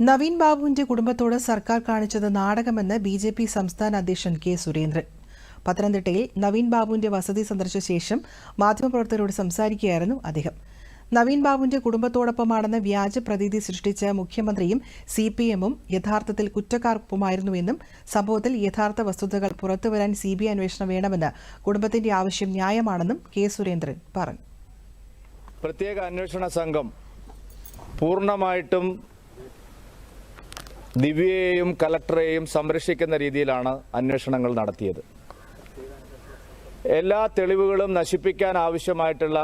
നവീൻ ബാബുവിന്റെ കുടുംബത്തോട് സർക്കാർ കാണിച്ചത് നാടകമെന്ന് ബി ജെ പി സംസ്ഥാന അധ്യക്ഷൻ കെ സുരേന്ദ്രൻ. പത്തനംതിട്ടയിൽ നവീൻ ബാബുവിന്റെ വസതി സന്ദർശിച്ച ശേഷം മാധ്യമപ്രവർത്തകരോട് സംസാരിക്കുകയായിരുന്നു അദ്ദേഹം. നവീൻ ബാബുവിന്റെ കുടുംബത്തോടൊപ്പമാണെന്ന് വ്യാജ പ്രതീതി സൃഷ്ടിച്ച മുഖ്യമന്ത്രിയും സി പി എമ്മും യഥാർത്ഥത്തിൽ കുറ്റക്കാർക്കൊപ്പമായിരുന്നുവെന്നും സംഭവത്തിൽ യഥാർത്ഥ വസ്തുതകൾ പുറത്തുവരാൻ സി ബി ഐ അന്വേഷണം വേണമെന്ന് കുടുംബത്തിന്റെ ആവശ്യം ന്യായമാണെന്നും കെ സുരേന്ദ്രൻ പറഞ്ഞു. പ്രത്യേക അന്വേഷണ സംഘം പൂർണമായിട്ടും ദിവ്യയെയും കലക്ടറെയും സംരക്ഷിക്കുന്ന രീതിയിലാണ് അന്വേഷണങ്ങൾ നടത്തിയത്. എല്ലാ തെളിവുകളും നശിപ്പിക്കാൻ ആവശ്യമായിട്ടുള്ള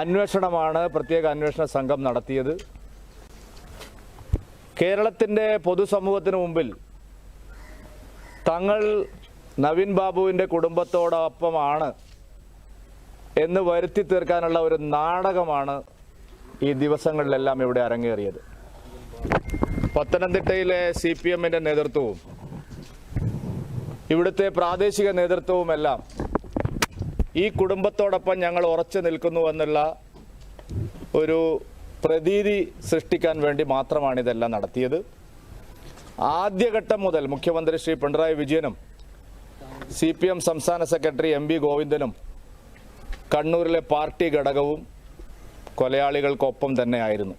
അന്വേഷണമാണ് പ്രത്യേക അന്വേഷണ സംഘം നടത്തിയത്. കേരളത്തിന്റെ പൊതുസമൂഹത്തിന് മുമ്പിൽ തങ്ങൾ നവീൻ ബാബുവിന്റെ കുടുംബത്തോടൊപ്പമാണ് എന്ന് വരുത്തി തീർക്കാനുള്ള ഒരു നാടകമാണ് ഈ ദിവസങ്ങളിലെല്ലാം ഇവിടെ അരങ്ങേറിയത്. പത്തനംതിട്ടയിലെ സി പി എമ്മിന്റെ നേതൃത്വവും ഇവിടുത്തെ പ്രാദേശിക നേതൃത്വവുമെല്ലാം ഈ കുടുംബത്തോടൊപ്പം ഞങ്ങൾ ഉറച്ചു നിൽക്കുന്നു എന്നുള്ള ഒരു പ്രതീതി സൃഷ്ടിക്കാൻ വേണ്ടി മാത്രമാണ് ഇതെല്ലാം നടത്തിയത്. ആദ്യഘട്ടം മുതൽ മുഖ്യമന്ത്രി ശ്രീ പിണറായി വിജയനും സി പി എം സംസ്ഥാന സെക്രട്ടറി എം വി ഗോവിന്ദനും കണ്ണൂരിലെ പാർട്ടി ഘടകവും കൊലയാളികൾക്കൊപ്പം തന്നെയായിരുന്നു